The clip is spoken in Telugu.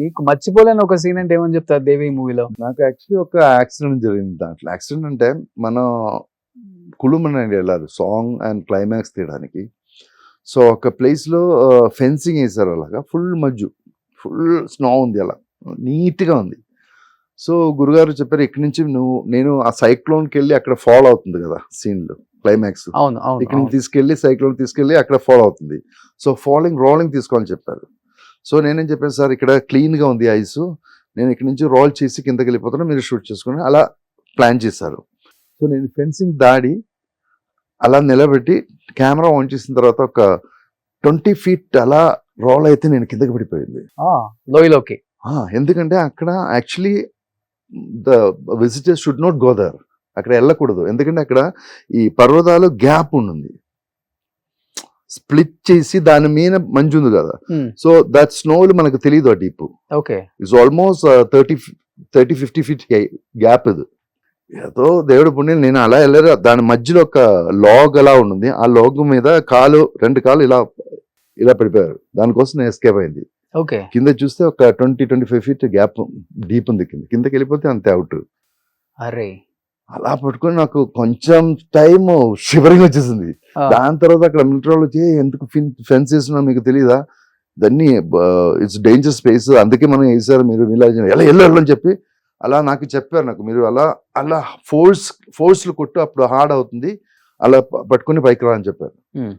మీకు మర్చిపోలేని ఒక సీన్ అంటే ఏమని చెప్తారు దేవి మూవీలో? నాకు యాక్చువల్లీ ఒక యాక్సిడెంట్ జరిగింది దాంట్లో. యాక్సిడెంట్ అంటే మనం కుళుమని వెళ్ళారు సాంగ్ అండ్ క్లైమాక్స్ తీయడానికి. సో ఒక ప్లేస్లో ఫెన్సింగ్ వేసారు అలాగా ఫుల్ మజ్జు ఫుల్ స్నో ఉంది అలా నీట్గా ఉంది. సో గురుగారు చెప్పారు ఇక్కడి నుంచి నువ్వు నేను ఆ సైక్లోన్కి వెళ్ళి అక్కడ ఫాలో అవుతుంది కదా సీన్లు క్లైమాక్స్ అవును ఇక్కడ నుంచి అవును. తీసుకెళ్ళి సైక్లోన్ తీసుకెళ్ళి అక్కడ ఫాలో అవుతుంది. సో ఫాలోయింగ్ రోలింగ్ తీసుకోవాలని చెప్పారు. సో నేనేం చెప్పాను సార్ ఇక్కడ క్లీన్గా ఉంది ఐస్. నేను ఇక్కడ నుంచి రోల్ చేసి కిందకి వెళ్ళిపోతాను మీరు షూట్ చేసుకుని అలా ప్లాన్ చేశారు. సో నేను ఫెన్సింగ్ దాడి అలా నిలబెట్టి కెమెరా ఆన్ చేసిన తర్వాత ఒక ట్వంటీ ఫీట్ అలా రోల్ అయితే నేను కిందకి పడిపోయింది. లోయలోకి. ఎందుకంటే అక్కడ actually the visitors should not go there. అక్కడ వెళ్ళకూడదు. ఎందుకంటే అక్కడ ఈ పర్వతాలు గ్యాప్ ఉంటుంది స్ప్లిట్ చేసి దాని మీద మంచు ఉంది కదా. Hmm. సో దట్ స్నోలు మనకు తెలియదు ఆ deep okay it's almost thirty thirty fifty feet gap ఇది. ఏదో దేవుడు పుణ్యం నేను అలా వెళ్ళారు దాని మధ్యలో ఒక లాగ్ అలా ఉంటుంది. ఆ లాగ్ మీద కాలు రెండు కాలు ఇలా ఇలా పడిపోయారు. దానికోసం నేను ఎస్కేప్ అయింది. ఓకే కింద చూస్తే ఒక twenty twenty five feet gap deep ఉంది కింద. కిందకి వెళ్ళిపోతే అంతే అవుట్ అరే. అలా పట్టుకొని నాకు కొంచెం టైం షివరింగ్ వచ్చేసింది. దాని తర్వాత అక్కడ మిలిటరీ వాళ్ళు వచ్చి "ఏ, ఎందుకు ఫెన్స్ వేస్తున్నా మీకు తెలియదా దాన్ని ఇట్స్ డేంజర్ స్పేస్ అందుకే మనం వేసారు మీరు ఇలా చేయండి." ఎలా వెళ్ళు వెళ్ళు" అని చెప్పి అలా నాకు చెప్పారు నాకు. మీరు అలా అలా ఫోర్స్ ఫోర్స్లు కొట్టు అప్పుడు హార్డ్ అవుతుంది. అలా పట్టుకొని పైకి రా అని చెప్పారు.